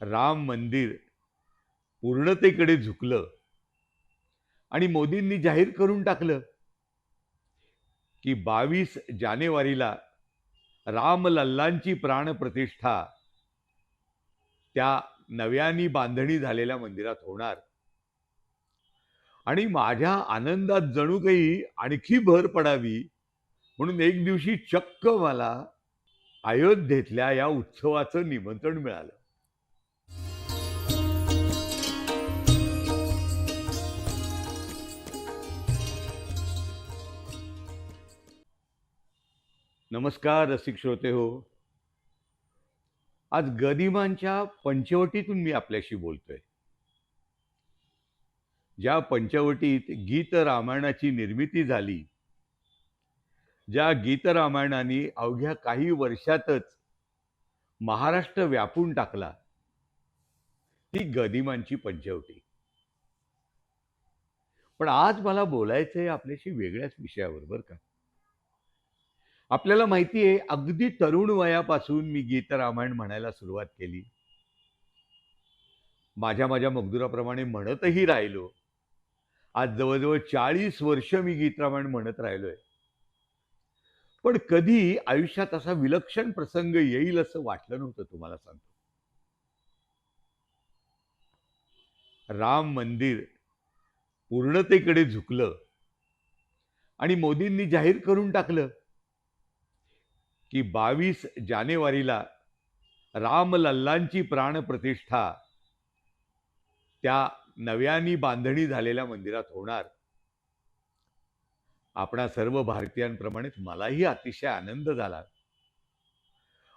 राम मंदिर पूर्णतेकडे झुकलं आणि मोदींनी जाहीर करून टाकलं की बावीस जानेवारीला रामलल्लांची प्राणप्रतिष्ठा त्या नव्यानी बांधणी झालेल्या मंदिरात होणार. आणि माझ्या आनंदात जणू काही आणखी भर पडावी म्हणून एक दिवशी चक्क मला अयोध्येतल्या या उत्सवाचं निमंत्रण मिळालं. नमस्कार रसिक श्रोते हो. आज गदिमांच्या पंचवटीतून मी आपल्याशी बोलतोय. ज्या पंचवटीत गीत रामायणाची निर्मिती झाली ज्या गीत रामायणाने अवघ्या काही वर्षातच महाराष्ट्र व्यापून टाकला ती गदिमांची पंचवटी. पण आज मला बोलायचंय आपल्याशी वेगळ्याच विषयावर बरं का. आपल्याला माहिती आहे अगदी तरुण वयापासून मी गीत रामायण म्हणायला सुरुवात केली. माझ्या माझ्या मगदुराप्रमाणे म्हणतही राहिलो. आज जवळजवळ चाळीस वर्ष मी गीत रामायण म्हणत राहिलोय. पण कधी आयुष्यात असा विलक्षण प्रसंग येईल असं वाटलं नव्हतं तुम्हाला सांगतो. राम मंदिर पूर्णतेकडे झुकलं आणि मोदींनी जाहीर करून टाकलं. की बावीस जानेवारीला रामलल्लांची प्राणप्रतिष्ठा त्या नव्यानी बांधणी झालेल्या मंदिरात होणार. आपणा सर्व भारतीयांप्रमाणेच मलाही अतिशय आनंद झाला.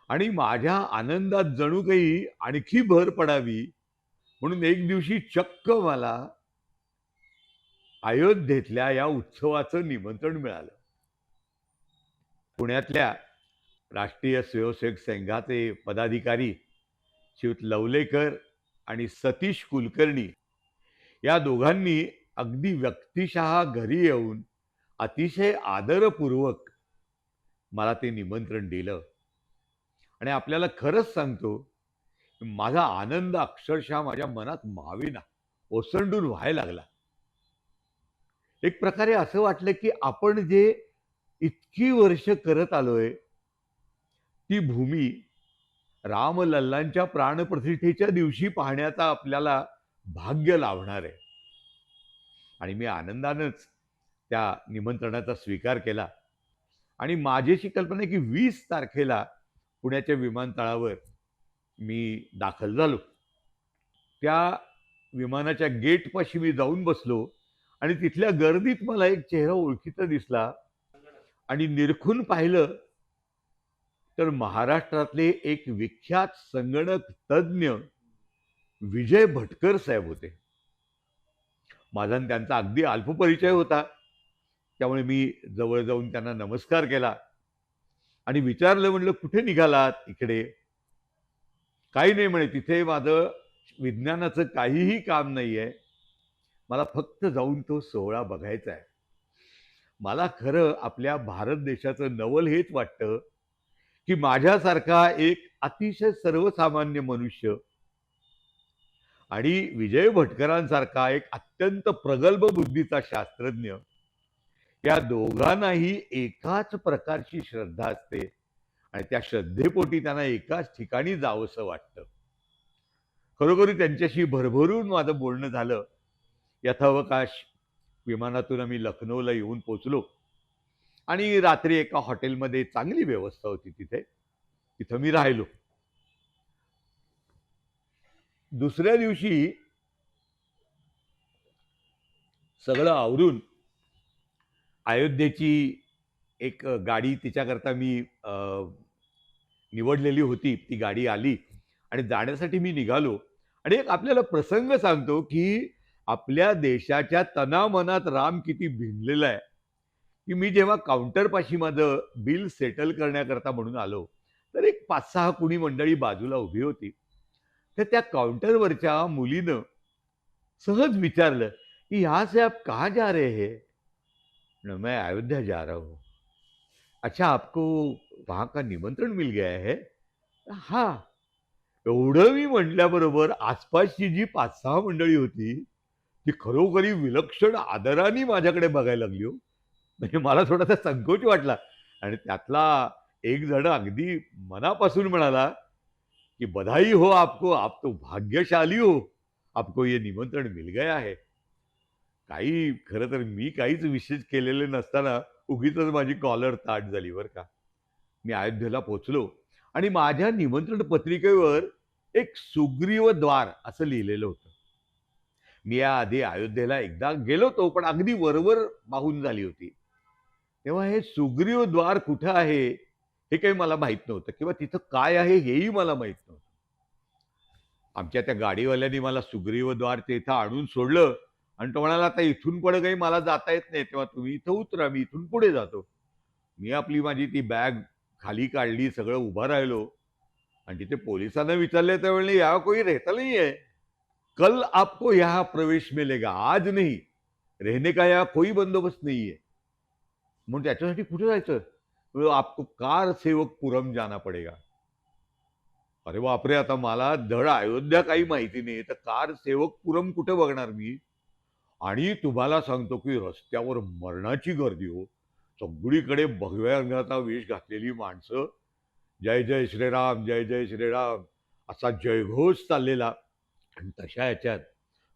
आणि माझ्या आनंदात जणू काही आणखी भर पडावी म्हणून एक दिवशी चक्क मला अयोध्येतल्या या उत्सवाचं निमंत्रण मिळालं. पुण्यातल्या राष्ट्रीय स्वयंसेवक संघाचे पदाधिकारी श्रीयुत लवलेकर आणि सतीश कुलकर्णी या दोघांनी अगदी व्यक्तिशः घरी येऊन अतिशय आदरपूर्वक मला ते निमंत्रण दिलं. आणि आपल्याला खरंच सांगतो माझा आनंद अक्षरशः माझ्या मनात माविना ओसंडून व्हायला लागला. एक प्रकारे असं वाटलं की आपण जे इतकी वर्ष करत आलोय ती भूमी रामलल्लांच्या प्राणप्रतिष्ठेच्या दिवशी पाहण्याचा आपल्याला भाग्य लाभणार आहे. आणि मी आनंदानंच त्या निमंत्रणाचा स्वीकार केला. आणि माझीशी कल्पना आहे की वीस तारखेला पुण्याच्या विमानतळावर मी दाखल झालो. त्या विमानाच्या गेटपाशी मी जाऊन बसलो आणि तिथल्या गर्दीत मला एक चेहरा ओळखीचा दिसला. आणि निरखून पाहिलं तर महाराष्ट्रातले एक विख्यात संगणक तज्ज्ञ विजय भटकर साहेब होते. माझा आणि त्यांचा अगदी अल्पपरिचय होता. त्यामुळे मी जवळ जाऊन त्यांना नमस्कार केला. आणि विचारलं म्हणलं कुठे निघालात इकडे? काही नाही म्हणे तिथे माझं विज्ञानाचं काहीही काम नाही आहे मला फक्त जाऊन तो सोहळा बघायचा आहे. मला खरं आपल्या भारत देशाचं नवल हेच वाटतं. की माझ्यासारखा एक अतिशय सर्वसामान्य मनुष्य आणि विजय भटकरांसारखा एक अत्यंत प्रगल्भ बुद्धीचा शास्त्रज्ञ या दोघांनाही एकाच प्रकारची श्रद्धा असते आणि त्या श्रद्धेपोटी त्यांना एकाच ठिकाणी जावंसं वाटतं. खरोखरी त्यांच्याशी भरभरून माझं बोलणं झालं. यथावकाश विमानातून आम्ही लखनौला येऊन पोचलो. आणि रात्री एका हॉटेलमध्ये चांगली व्यवस्था होती तिथे. तिथं मी राहिलो. दुसऱ्या दिवशी सगळं आवरून अयोध्येची एक गाडी तिच्याकरता मी निवडलेली होती. ती गाडी आली आणि जाण्यासाठी मी निघालो आणि एक आपल्याला प्रसंग सांगतो की आपल्या देशाच्या तनामनात राम किती भिनलेला आहे. की मी जेव्हा काउंटरपाशी माझं बिल सेटल करण्याकरता म्हणून आलो तर एक पाच सहा कुणी मंडळी बाजूला उभी होती. तर त्या काउंटरवरच्या मुलीनं सहज विचारलं कि यहाँ से आप कहाँ जा रहे हैं? मैं अयोध्या जा रहा हूँ. अच्छा आपको वहाँ का निमंत्रण मिल गया है? हाँ. एवढं मी म्हटल्याबरोबर आसपासची जी पाच सहा मंडळी होती ती खरोखरी विलक्षण आदराने माझ्याकडे बघायला लागली हो. म्हणजे मला थोडासा संकोच वाटला. आणि त्यातला एक जण अगदी मनापासून म्हणाला कि बधाई हो आपको आप तो भाग्यशाली हो. आपको ये निमंत्रण मिल गया आहे काही खरं तर मी काहीच विशेष केलेले नसताना उगीच माझी कॉलर ताट झाली बरं का. मी अयोध्येला पोचलो आणि माझ्या निमंत्रण पत्रिकेवर एक सुग्रीव द्वार असं लिहिलेलं होतं. मी या आधी अयोध्येला एकदा गेलो होतो पण अगदी वरवर माहून झाली होती. तेव्हा हे सुग्रीव द्वार कुठं आहे हे काही मला माहीत नव्हतं. किंवा तिथं काय आहे हेही मला माहीत नव्हतं. आमच्या त्या गाडीवाल्यांनी मला सुग्रीव द्वार ते इथं आणून सोडलं आणि तो म्हणाला आता इथून पुढे काही मला जाता येत नाही. तेव्हा तुम्ही इथं उतरा मी इथून पुढे जातो. मी आपली माझी ती बॅग खाली काढली सगळं उभं राहिलो. आणि तिथे पोलिसांना विचारले त्यावेळी या कोई रहता नाही आहे कल आपको यहाँ प्रवेश मिलेगा. आज नहीं. रहने का यहाँ कोई बंदोबस्त नहीं है म्हणून त्याच्यासाठी कुठे जायचं? आपको कार सेवक पुरम जाना पडेगा. अरे बापरे आता मला धड अयोध्या काही माहिती नाही. तर कार सेवक पुरम कुठे बघणार मी? आणि तुम्हाला सांगतो की रस्त्यावर मरणाची गर्दी हो. सगळीकडे भगव्या रंगाचा वेश घातलेली माणसं. जय जय श्रीराम जय जय श्रीराम. असा जयघोष चाललेला. आणि तशा याच्यात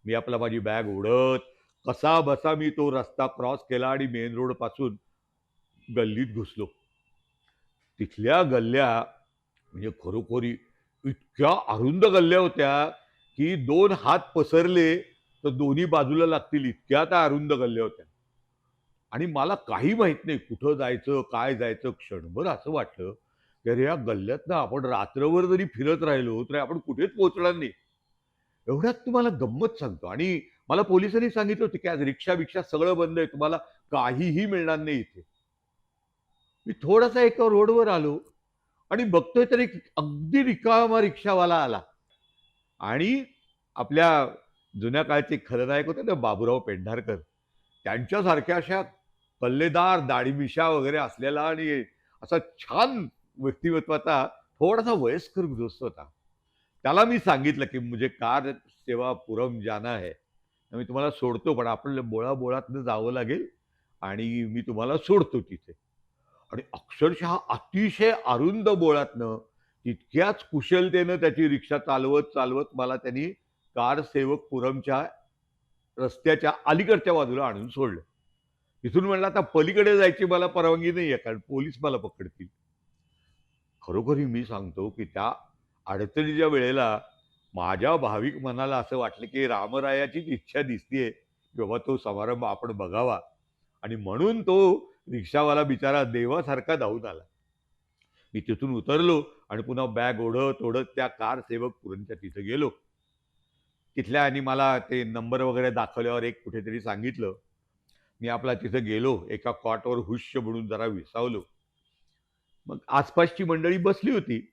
मी आपला माझी बॅग उडत कसा बसा मी तो रस्ता क्रॉस केला आणि मेन रोडपासून गल्लीत घुसलो. तिथल्या गल्ल्या म्हणजे खरोखरी इतक्या अरुंद गल्ल्या होत्या की दोन हात पसरले तर दोन्ही बाजूला लागतील इतक्या त्या अरुंद गल्ल्या होत्या. आणि मला काही माहीत नाही कुठं जायचं काय जायचं क्षणभर असं वाटलं की अरे या गल्ल्यातनं आपण रात्रभर जरी फिरत राहिलो तरी आपण कुठेच पोहोचणार नाही. एवढ्यात तुम्हाला गंमत सांगतो. आणि मला पोलिसांनी सांगितलं होतं की आज रिक्षा बिक्षा सगळं बंद आहे तुम्हाला काहीही मिळणार नाही इथे. मी थोडासा एका रोडवर आलो आणि बघतोय तरी एक अगदी रिकामा रिक्षावाला आला. आणि आपल्या जुन्या काळचे खलनायक होते ना बाबूराव पेंढारकर त्यांच्यासारख्या अशा कल्लेदार दाढीमिशा वगैरे असलेला आणि असा छान व्यक्तिमत्वाचा थोडासा वयस्कर दोस्त होता. त्याला मी सांगितलं की म्हणजे कार सेवा पुरम जाना है. मी तुम्हाला सोडतो पण आपण बोळा बोळातनं जावं लागेल आणि मी तुम्हाला सोडतो तिथे. आणि अक्षरशः अतिशय अरुंद बोळातनं तितक्याच कुशलतेनं त्याची रिक्षा चालवत चालवत मला त्यांनी कार सेवक पुरमच्या रस्त्याच्या अलीकडच्या बाजूला आणून सोडलं. तिथून म्हणलं आता पलीकडे जायची मला परवानगी नाही आहे कारण पोलीस मला पकडतील. खरोखरी मी सांगतो की त्या अडचणीच्या वेळेला माझ्या भाविक मनाला असं वाटलं की रामरायाचीच इच्छा दिसतीये की बाबा तो समारंभ आपण बघावा. आणि म्हणून तो रिक्षावाला बिचारा देवासारखा धावून आला. मी तिथून उतरलो आणि पुन्हा बॅग ओढत ओढत त्या कार सेवक पुरणच्या तिथं गेलो. तिथल्या आणि मला ते नंबर वगैरे दाखवल्यावर एक कुठेतरी सांगितलं. मी आपला तिथं गेलो एका कॉटवर हुश्य म्हणून जरा विसावलो. मग आसपासची मंडळी बसली होती.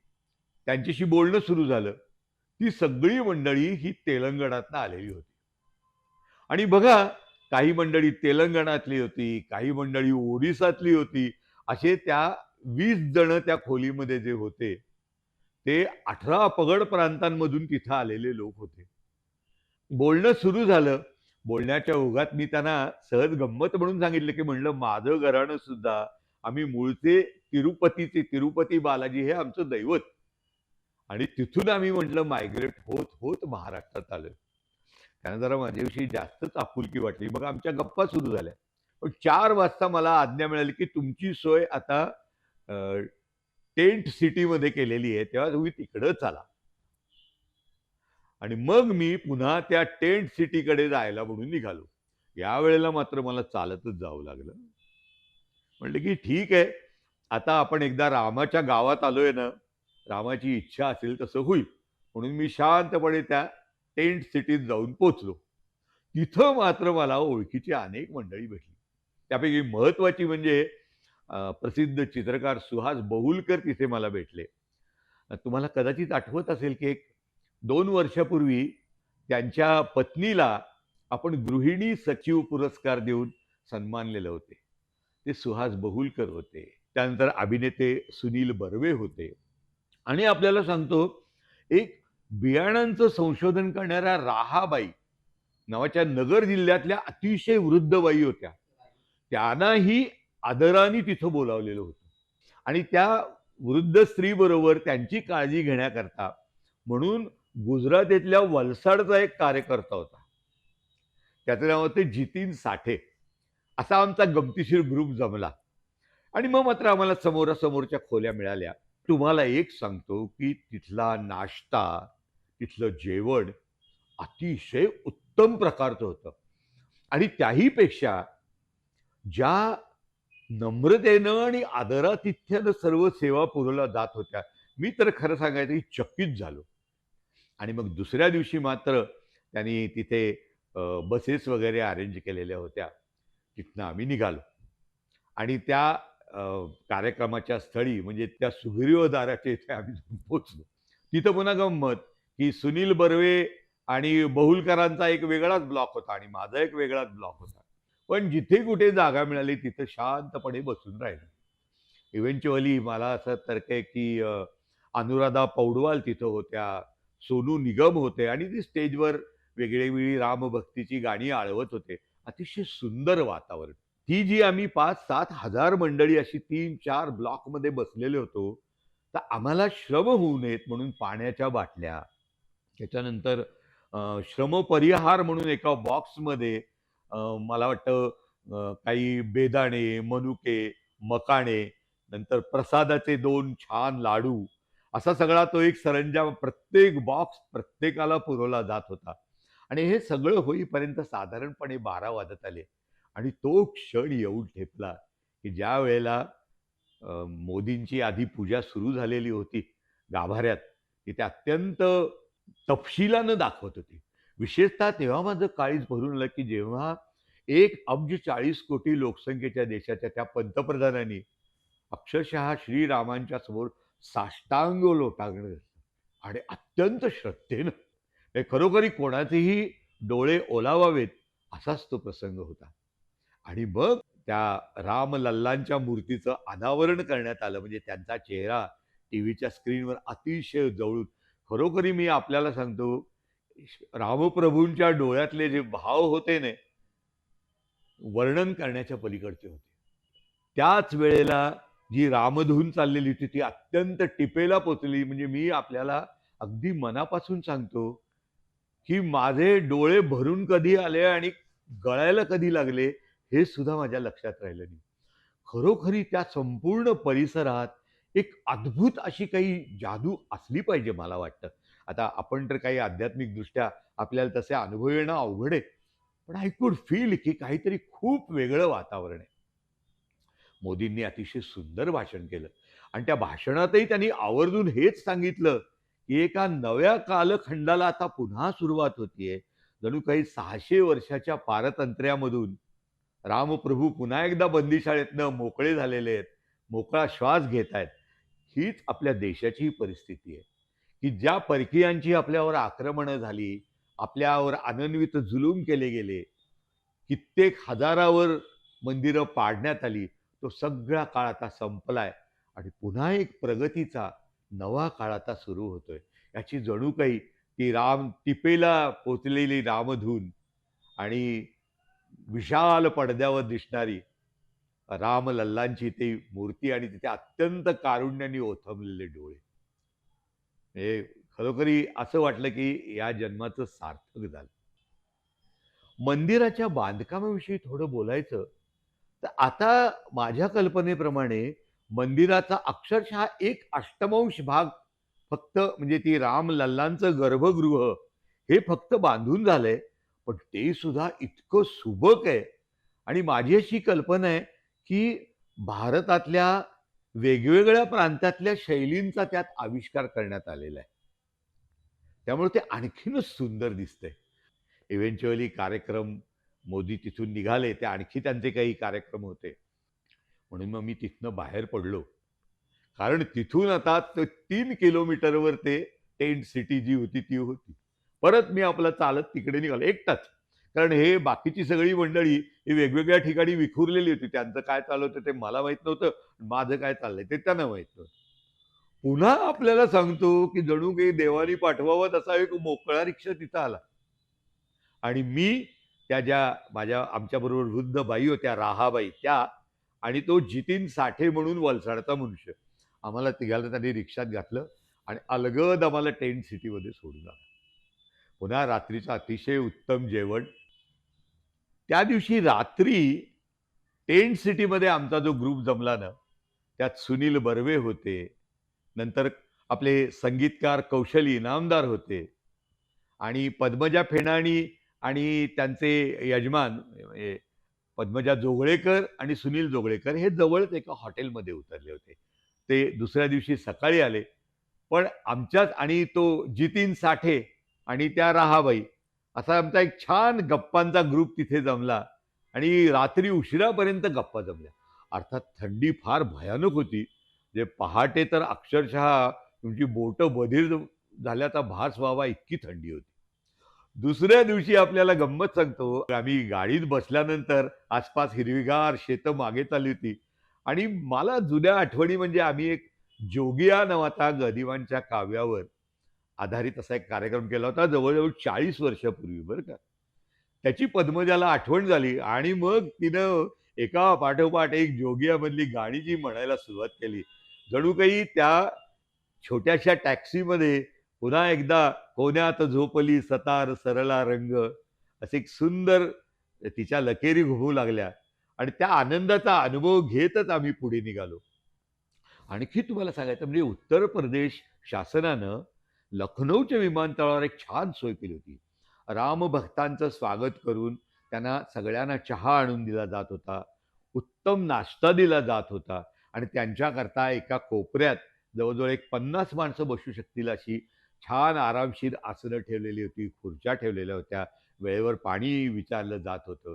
त्यांच्याशी बोलणं सुरू झालं. ती सगळी मंडळी ही तेलंगणातनं आलेली होती. आणि बघा काही मंडळी तेलंगणातली होती काही मंडळी ओरिसातली होती असे त्या वीस जण त्या खोलीमध्ये जे होते ते अठरा पगड प्रांतांमधून तिथं आलेले लोक होते. बोलणं सुरू झालं. बोलण्याच्या ओघात मी त्यांना सहज गंमत म्हणून सांगितलं की म्हणलं माझं घराणं सुद्धा आम्ही मूळचे तिरुपतीचे तिरुपती बालाजी हे आमचं दैवत. आणि तिथून आम्ही म्हटलं मायग्रेट होत होत महाराष्ट्रात आलं त्यांना जरा माझ्याविषयी जास्तच आपुलकी वाटली. मग आमच्या गप्पा सुरू झाल्या. पण चार वाजता मला आज्ञा मिळाली की तुमची सोय आता टेंट सिटीमध्ये केलेली आहे. तेव्हा तुम्ही तिकडं चाला. आणि मग मी पुन्हा त्या टेंट सिटीकडे जायला म्हणून निघालो. यावेळेला मात्र मला चालतच जावं लागलं. म्हटलं की ठीक आहे. आता आपण एकदा रामाच्या गावात आलोय ना रामाची इच्छा असेल तसं होईल. म्हणून मी शांतपणे त्या टेंट सिटीत जाऊन पोचलो. तिथं मात्र मला ओळखीची अनेक मंडळी भेटली. त्यापैकी महत्त्वाची म्हणजे प्रसिद्ध चित्रकार सुहास बहुलकर तिथे मला भेटले. तुम्हाला कदाचित आठवत असेल की एक दोन वर्षापूर्वी त्यांच्या पत्नीला आपण गृहिणी सचिव पुरस्कार देऊन सन्मानलेले होते. ते सुहास बहुलकर होते. त्यानंतर अभिनेते सुनील बर्वे होते. आणि आपल्याला सांगतो एक बियाणांचं संशोधन करणाऱ्या राहाबाई नावाच्या नगर जिल्ह्यातल्या अतिशय वृद्ध बाई होत्या. त्यांनाही आदराने तिथं बोलावलेलं होतं. आणि त्या वृद्ध स्त्रीबरोबर त्यांची काळजी घेण्याकरता म्हणून गुजरातेतल्या वलसाडचा एक कार्यकर्ता होता. त्याचं नाव होते जितीन साठे. असा आमचा गमतीशीर ग्रुप जमला. आणि मग मात्र आम्हाला समोरासमोरच्या खोल्या मिळाल्या. तुम्हाला एक सांगतो की तिथला नाश्ता तिथलं जेवण अतिशय उत्तम प्रकारचं होतं. आणि त्याहीपेक्षा ज्या नम्रतेनं आणि आदरातिथ्यानं सर्व सेवा पुरवल्या जात होत्या मी तर खरं सांगायचं की चकित झालो. आणि मग दुसऱ्या दिवशी मात्र त्यांनी तिथे बसेस वगैरे अरेंज केलेल्या होत्या. तिथनं आम्ही निघालो. आणि त्या कार्यक्रमाच्या स्थळी म्हणजे त्या सुग्रीवदाराच्या इथे आम्ही पोचलो तिथं पुन्हा गंमत की सुनील बर्वे आणि बहुलकरांचा एक वेगळाच ब्लॉक होता आणि माझा एक वेगळाच ब्लॉक होता. पण जिथे कुठे जागा मिळाली तिथं शांतपणे बसून राहिलो. इव्हेंच्युअली मला असं तर्क आहे की अनुराधा पौडवाल तिथं होत्या सोनू निगम होते आणि ती स्टेजवर वेगळी रामभक्तीची गाणी आळवत होते. अतिशय सुंदर वातावरण. ती जी आम्ही पाच सात हजार मंडळी अशी तीन चार ब्लॉकमध्ये बसलेले होतो तर आम्हाला श्रम होऊ नयेत म्हणून पाण्याच्या बाटल्या त्याच्यानंतर श्रम परिहार म्हणून एका बॉक्समध्ये मला वाटतं काही बेदाणे मनुके मकाणे नंतर प्रसादाचे दोन छान लाडू असा सगळा तो एक सरंजाम प्रत्येक बॉक्स प्रत्येकाला पुरवला जात होता. आणि हे सगळं होईपर्यंत साधारणपणे बारा वाजत आले. आणि तो क्षण येऊन ठेपला की ज्या वेळेला मोदींची आधी पूजा सुरू झालेली होती गाभाऱ्यात ती अत्यंत तपशिलानं दाखवत होती. विशेषतः तेव्हा माझं काळीच भरून आलं की जेव्हा एक अब्ज चाळीस कोटी लोकसंख्येच्या देशाच्या त्या पंतप्रधानांनी अक्षरशः श्रीरामांच्या समोर साष्टांग लोटांगण आणि अत्यंत श्रद्धेनं हे खरोखरी कोणाचेही डोळे ओलावावेत असाच तो प्रसंग होता. आणि मग त्या रामलल्लांच्या मूर्तीचं अनावरण करण्यात आलं. म्हणजे त्यांचा चेहरा टी व्हीच्या स्क्रीनवर अतिशय जवळून. खरोखरी मी आपल्याला सांगतो रामप्रभूंच्या डोळ्यातले जे भाव होते ने वर्णन करण्याच्या पलीकडचे होते. त्याच वेळेला जी रामधून चाललेली होती ती अत्यंत टिपेला पोचली. म्हणजे मी आपल्याला अगदी मनापासून सांगतो की माझे डोळे भरून कधी आले आणि गळायला कधी लागले हे सुद्धा माझ्या लक्षात राहिलं नाही. खरोखरी त्या संपूर्ण परिसरात एक अद्भुत अशी काही जादू असली पाहिजे मला वाटतं. आता आपण तर काही आध्यात्मिकदृष्ट्या आपल्याला तसे अनुभव येणं अवघड आहे पण आय कुड फील की काहीतरी खूप वेगळं वातावरण आहे. मोदींनी अतिशय सुंदर भाषण केलं आणि त्या भाषणातही त्यांनी आवर्जून हेच सांगितलं की एका नव्या कालखंडाला आता पुन्हा सुरुवात होतीये. जणू काही सहाशे वर्षाच्या पारतंत्र्यामधून रामप्रभू पुन्हा एकदा बंदीशाळेतनं मोकळे झालेले आहेत मोकळा श्वास घेत आहेत. हीच आपल्या देशाची परिस्थिती आहे. की ज्या परकीयांची आपल्यावर आक्रमणं झाली आपल्यावर अनन्वित जुलूम केले गेले कित्येक हजारावर मंदिरं पाडण्यात आली तो सगळा काळ आता संपलाय आणि पुन्हा एक प्रगतीचा नवा काळ आता सुरू होतोय. याची जणू काही ती राम टिपेला पोचलेली रामधून आणि विशाल पडद्यावर दिसणारी रामलल्लांची ती मूर्ती आणि तिथे अत्यंत कारुण्याने ओथंबलेले डोळे. हे खरोखरी असं वाटलं की या जन्माचं सार्थक झालं. मंदिराच्या बांधकामाविषयी थोडं बोलायचं तर आता माझ्या कल्पनेप्रमाणे मंदिराचा अक्षरशः एक अष्टमांश भाग फक्त म्हणजे ती राम लल्लांचं गर्भगृह हे फक्त बांधून झालंय. पण ते सुद्धा इतकं सुबक आहे. आणि माझी अशी कल्पना आहे की भारतातल्या वेगवेगळ्या प्रांतातल्या शैलींचा त्यात आविष्कार करण्यात आलेला आहे. त्यामुळे ते आणखीनच सुंदर दिसतंय. इव्हेंच्युअली कार्यक्रम मोदी तिथून निघाले ते आणखी त्यांचे काही कार्यक्रम होते. म्हणून मग मी तिथनं बाहेर पडलो. कारण तिथून आता तीन किलोमीटरवर ते टेंट सिटी जी होती ती होती. परत मी आपला चालत तिकडे निघालो एकटाच कारण हे बाकीची सगळी मंडळी ही वेगवेगळ्या ठिकाणी विखुरलेली होती त्यांचं काय चालू होतं ते मला माहीत नव्हतं माझं काय चाललंय ते त्यांना माहीत नव्हतं पुन्हा आपल्याला सांगतो, की जणू काही देवानी पाठवावं तसा एक मोकळा रिक्षा तिथं आला. आणि मी त्या ज्या माझ्या आमच्याबरोबर वृद्ध बाई होत्या राहाबाई त्या आणि तो जितीन साठे म्हणून वलसाडचा मनुष्य. आम्हाला तिघाला त्यांनी रिक्षात घातलं आणि अलगद आम्हाला टेंट सिटीमध्ये सोडून आलं. पुन्हा रात्रीचं अतिशय उत्तम जेवण. त्या दिवशी रात्री टेंट सिटीमध्ये आमचा जो ग्रुप जमला ना, त्यात सुनील बर्वे होते. नंतर आपले संगीतकार कौशल इनामदार होते आणि पद्मजा फेणाणी आणि त्यांचे यजमान पद्मजा जोगळेकर आणि सुनील जोगळेकर हे जवळच एका हॉटेलमध्ये उतरले होते. ते दुसऱ्या दिवशी सकाळी आले. पण आमच्याच आणि तो जितीन साठे आणि त्या राहाबाई असा आमचा एक छान गप्पांचा ग्रुप तिथे जमला आणि रात्री उशिरापर्यंत गप्पा जमल्या. अर्थात थंडी फार भयानक होती. जे पहाटे तर अक्षरशः तुमची बोटं बधीर झाल्याचा भास व्हावा इतकी थंडी होती. दुसऱ्या दिवशी आपल्याला गंमत सांगतो, आम्ही गाडीत बसल्यानंतर आसपास हिरवीगार शेतं मागे चालली होती आणि मला जुन्या आठवणी म्हणजे आम्ही एक जोगिया नावाचा गदिवांच्या काव्यावर आधारित असा एक कार्यक्रम केला होता जवळ-जवळ 40 वर्षापूर्वी बरं का. त्याची पद्मजाला आठवण झाली आणि मग तिनं एका पाठोपाठ एक जोगियामधली गाणी जी म्हणायला सुरुवात केली. जणू काही त्या छोट्याशा टॅक्सीमध्ये पुन्हा एकदा कोण्यात झोपली सतार सरला रंग असे एक सुंदर तिच्या लकेरी घुमू लागल्या आणि त्या आनंदाचा अनुभव घेतच आम्ही पुढे निघालो. आणखी तुम्हाला सांगायचं म्हणजे उत्तर प्रदेश शासनानं लखनौच्या विमानतळावर एक छान सोय केली होती. रामभक्तांचं स्वागत करून त्यांना सगळ्यांना चहा आणून दिला जात होता. उत्तम नाश्ता दिला जात होता आणि त्यांच्याकरता एका कोपऱ्यात जवळजवळ एक 50 माणसं बसू शकतील अशी छान आरामशीर आसनं ठेवलेली होती, खुर्च्या ठेवलेल्या होत्या. वेळेवर पाणी विचारलं जात होतं.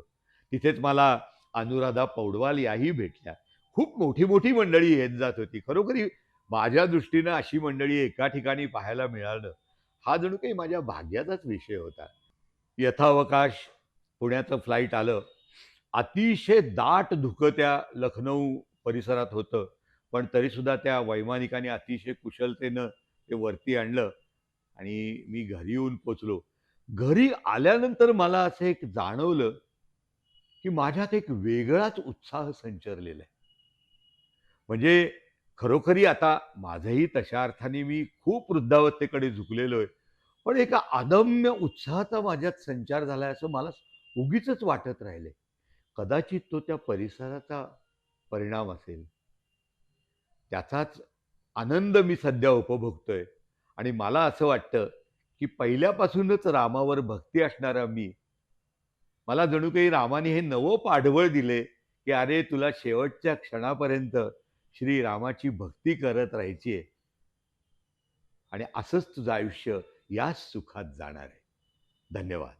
तिथेच मला अनुराधा पौडवाल याही भेटल्या. खूप मोठी-मोठी मंडळी येत जात होती. खरोखरी माझ्या दृष्टीनं अशी मंडळी एका ठिकाणी पाहायला मिळालं, हा जणू काही माझ्या भाग्याचाच विषय होता. यथावकाश पुण्याचं फ्लाईट आलं. अतिशय दाट धुकं त्या लखनौ परिसरात होतं. पण तरीसुद्धा त्या वैमानिकाने अतिशय कुशलतेनं ते वरती आणलं आणि मी घरी येऊन पोचलो घरी आल्यानंतर मला असं एक जाणवलं, की माझ्यात एक वेगळाच उत्साह संचरलेला आहे. म्हणजे खरोखरी आता माझंही तशा अर्थाने मी खूप वृद्धावस्थेकडे झुकलेलो आहे. पण एका अदम्य उत्साहाचा माझ्यात संचार झाला आहे असं मला उगीच वाटत राहिले कदाचित तो त्या परिसराचा परिणाम असेल. त्याचाच आनंद मी सध्या उपभोगतोय आणि मला असं वाटतं, की पहिल्यापासूनच रामावर भक्ती असणारा मी, मला जणू काही रामाने हे नवं पाढवळ दिले की अरे तुला शेवटच्या क्षणापर्यंत श्रीरामाची भक्ती करत राहायची आहे. आणि असंच तुझं आयुष्य याच सुखात जाणार आहे. धन्यवाद.